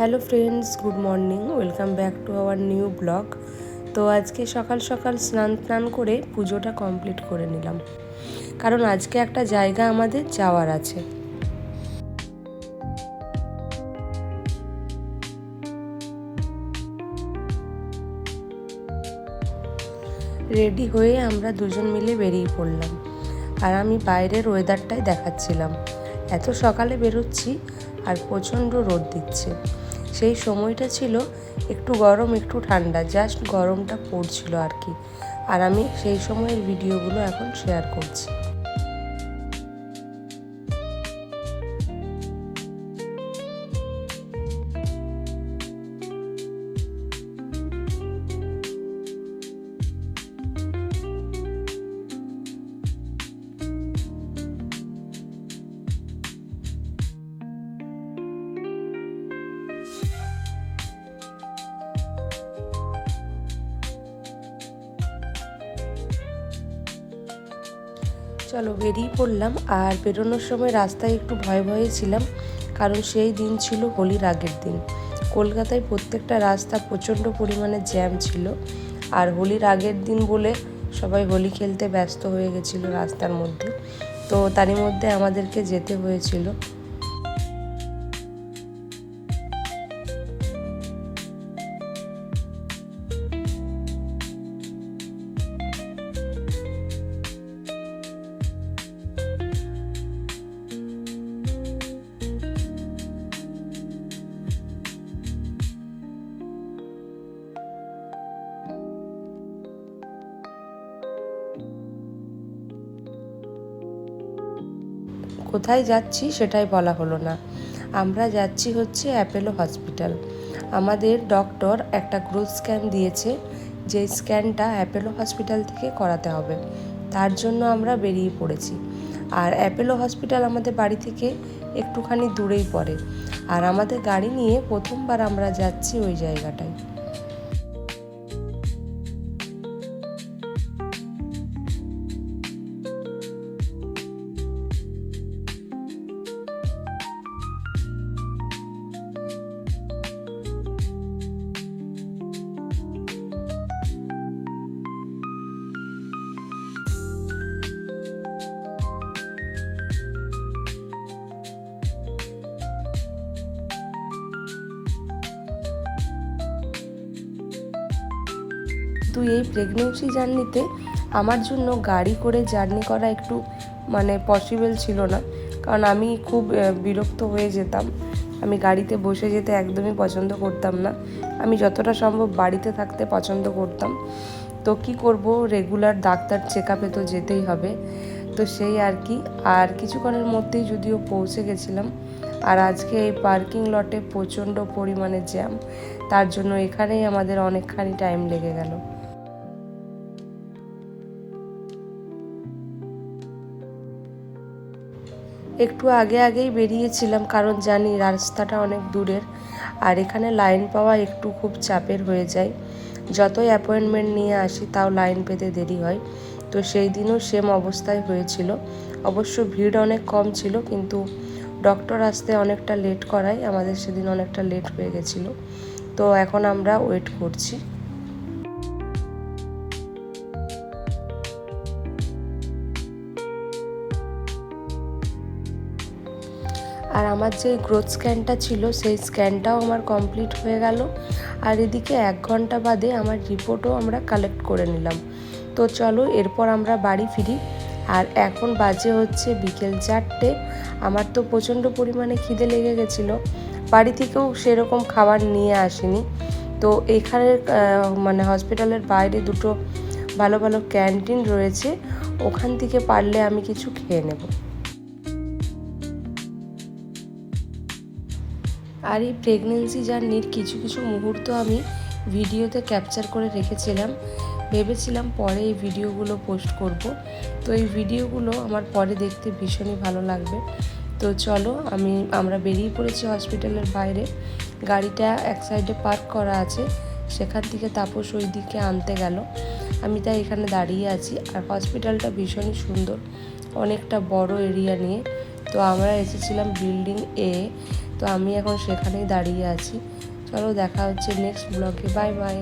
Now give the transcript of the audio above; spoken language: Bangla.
Hello friends, good morning, welcome back to our new blog. তো আজকে সকাল সকাল স্নান টান করে পুজোটা কমপ্লিট করে নিলাম। কারণ আজকে একটা জায়গা আমাদের যাওয়ার আছে। রেডি হয়ে আমরা দুজন মিলে বেরিয়ে পড়লাম। আর আমি বাইরের ওয়েদারটাই দেখাচ্ছিলাম। এত সকালে বেরোচ্ছি আর প্রচণ্ড রোদ দিচ্ছে। সেই সময়টা ছিল একটু গরম, একটু ঠান্ডা জাস্ট গরমটা পড়ছিল আর কি। আর আমি সেই সময়ের ভিডিওগুলো এখন শেয়ার করছি। চলো বেরিয়ে পড়লাম। আর বেরোনোর সময় রাস্তায় একটু ভয় ভয়ে ছিলাম, কারণ সেই দিন ছিল হোলির আগের দিন। কলকাতায় প্রত্যেকটা রাস্তা প্রচণ্ড পরিমাণে জ্যাম ছিল। আর হোলির আগের দিন বলে সবাই হোলি খেলতে ব্যস্ত হয়ে গেছিল রাস্তার মধ্যে। তো তারই মধ্যে আমাদেরকে যেতে হয়েছিল। কোথায় যাচ্ছি সেটাই বলা হলো না। আমরা যাচ্ছি হচ্ছে অ্যাপেলো হসপিটাল। আমাদের ডক্টর একটা গ্রোথ স্ক্যান দিয়েছে যে স্ক্যানটা অ্যাপেলো হসপিটাল থেকে করাতে হবে। তার জন্য আমরা বেরিয়ে পড়েছি। আর অ্যাপেলো হসপিটাল আমাদের বাড়ি থেকে একটুখানি দূরেই পড়ে। আর আমাদের গাড়ি নিয়ে প্রথমবার আমরা যাচ্ছি ওই জায়গাটায়। কিন্তু এই প্রেগনেন্সি জার্নিতে আমার জন্য গাড়ি করে জার্নি করা একটু মানে পসিবল ছিল না। কারণ আমি খুব বিরক্ত হয়ে যেতাম। আমি গাড়িতে বসে যেতে একদমই পছন্দ করতাম না। আমি যতটা সম্ভব বাড়িতে থাকতে পছন্দ করতাম। তো কি করব? রেগুলার ডাক্তার চেক আপে তো যেতেই হবে। তো সেই আর কি। আর কিছুক্ষণের মধ্যেই যদিও পৌঁছে গেছিলাম, আর আজকে এই পার্কিং লটে প্রচণ্ড পরিমাণে জ্যাম তার জন্য এখানেই আমাদের অনেকখানি টাইম লেগে গেল। একটু আগে আগেই বেরিয়েছিলাম, কারণ জানি রাস্তাটা অনেক দূরের। আর এখানে লাইন পাওয়া একটু খুব চাপের হয়ে যায়। যতই অ্যাপয়েন্টমেন্ট নিয়ে আসি, তাও লাইন পেতে দেরি হয়। তো সেই দিনও সেম অবস্থায় হয়েছিল। অবশ্য ভিড় অনেক কম ছিল, কিন্তু ডক্টর আসতে অনেকটা লেট করায়। আমাদের সেদিন অনেকটা লেট হয়ে গেছিল। তো এখন আমরা ওয়েট করছি। আর আমার যে গ্রোথ স্ক্যানটা ছিল, সেই স্ক্যানটাও আমার কমপ্লিট হয়ে গেল। আর এদিকে এক ঘণ্টা বাদে আমার রিপোর্টও আমরা কালেক্ট করে নিলাম। তো চলো, এরপর আমরা বাড়ি ফিরি। আর এখন বাজে হচ্ছে বিকেল চারটে। আমার তো প্রচণ্ড পরিমাণে খিদে লেগে গেছিল। বাড়ি থেকেও সেরকম খাবার নিয়ে আসিনি। তো এখানের মানে হসপিটালের বাইরে দুটো ভালো ভালো ক্যান্টিন রয়েছে। ওখান থেকে পারলে আমি কিছু খেয়ে নেব। আর এই প্রেগনেন্সি জার্নির কিছু কিছু মুহূর্ত আমি ভিডিওতে ক্যাপচার করে রেখেছিলাম। ভেবেছিলাম পরে এই ভিডিওগুলো পোস্ট করব। তো এই ভিডিওগুলো আমার পরে দেখতে ভীষণই ভালো লাগবে। তো চলো, আমি, আমরা বেরিয়ে পড়েছি হসপিটালের বাইরে। গাড়িটা এক সাইডে পার্ক করা আছে। সেখান থেকে তাপস ওই দিকে আনতে গেল। আমি তাই এখানে দাঁড়িয়ে আছি। আর হসপিটালটা ভীষণই সুন্দর। অনেকটা বড় এরিয়া নিয়ে। তো আমরা এসেছিলাম বিল্ডিং এ তো আমি এখন সেখানেই দাঁড়িয়ে আছি। চলো দেখা হচ্ছে নেক্সট ব্লগে বাই বাই